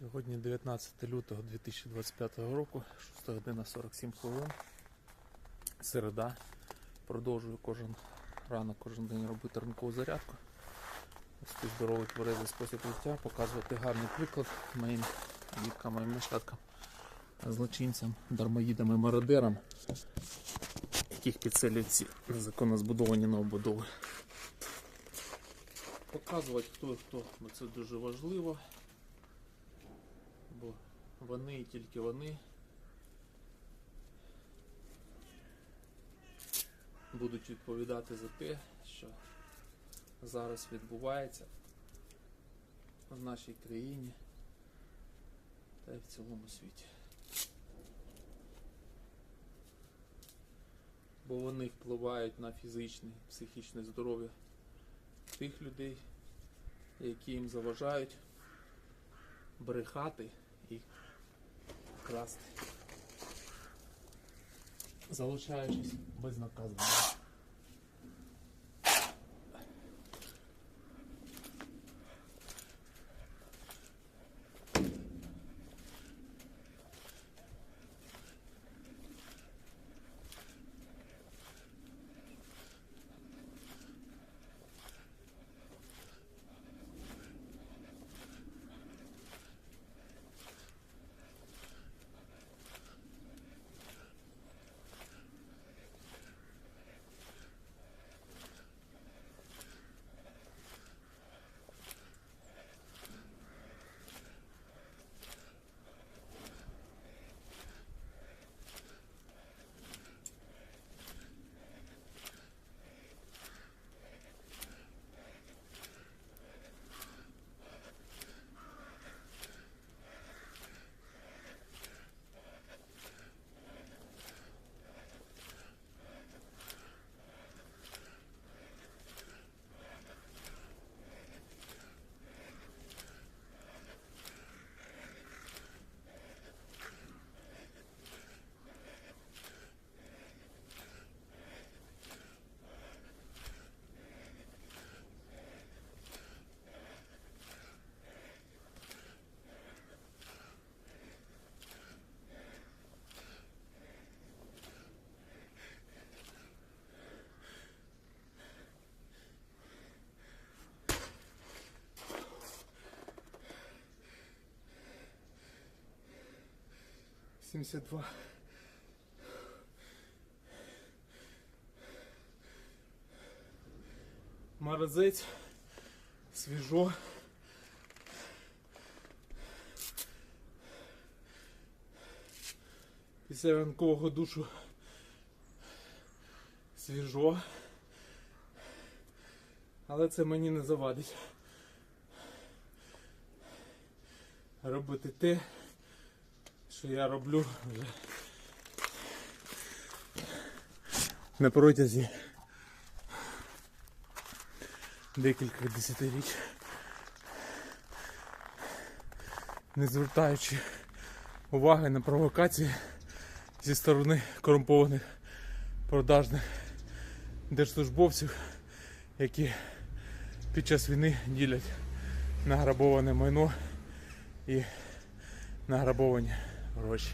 Сьогодні 19 лютого 2025 року, 6 година 47 хвилин. Середа. Продовжую кожен ранок, кожен день робити ранкову зарядку. Вести здоровий тверезий спосіб життя, показувати гарний приклад моїм діткам, моїм нащадкам, злочинцям, дармоїдам і мародерам, яких підселюють ці незаконно збудовані новобудови. Показувати хто і хто, бо це дуже важливо вони і тільки вони будуть відповідати за те, що зараз відбувається в нашій країні та й в цілому світі. Бо вони впливають на фізичне психічне здоров'я тих людей, які їм заважають брехати і красти, залучаючись безнаказано. 72. Морозець. Свіжо. Після ранкового душу свіжо. Але це мені не завадить. Робити те що я роблю вже? На протязі декілька десятиріч, не звертаючи уваги на провокації зі сторони корумпованих продажних держслужбовців, які під час війни ділять награбоване майно і награбовані гроші.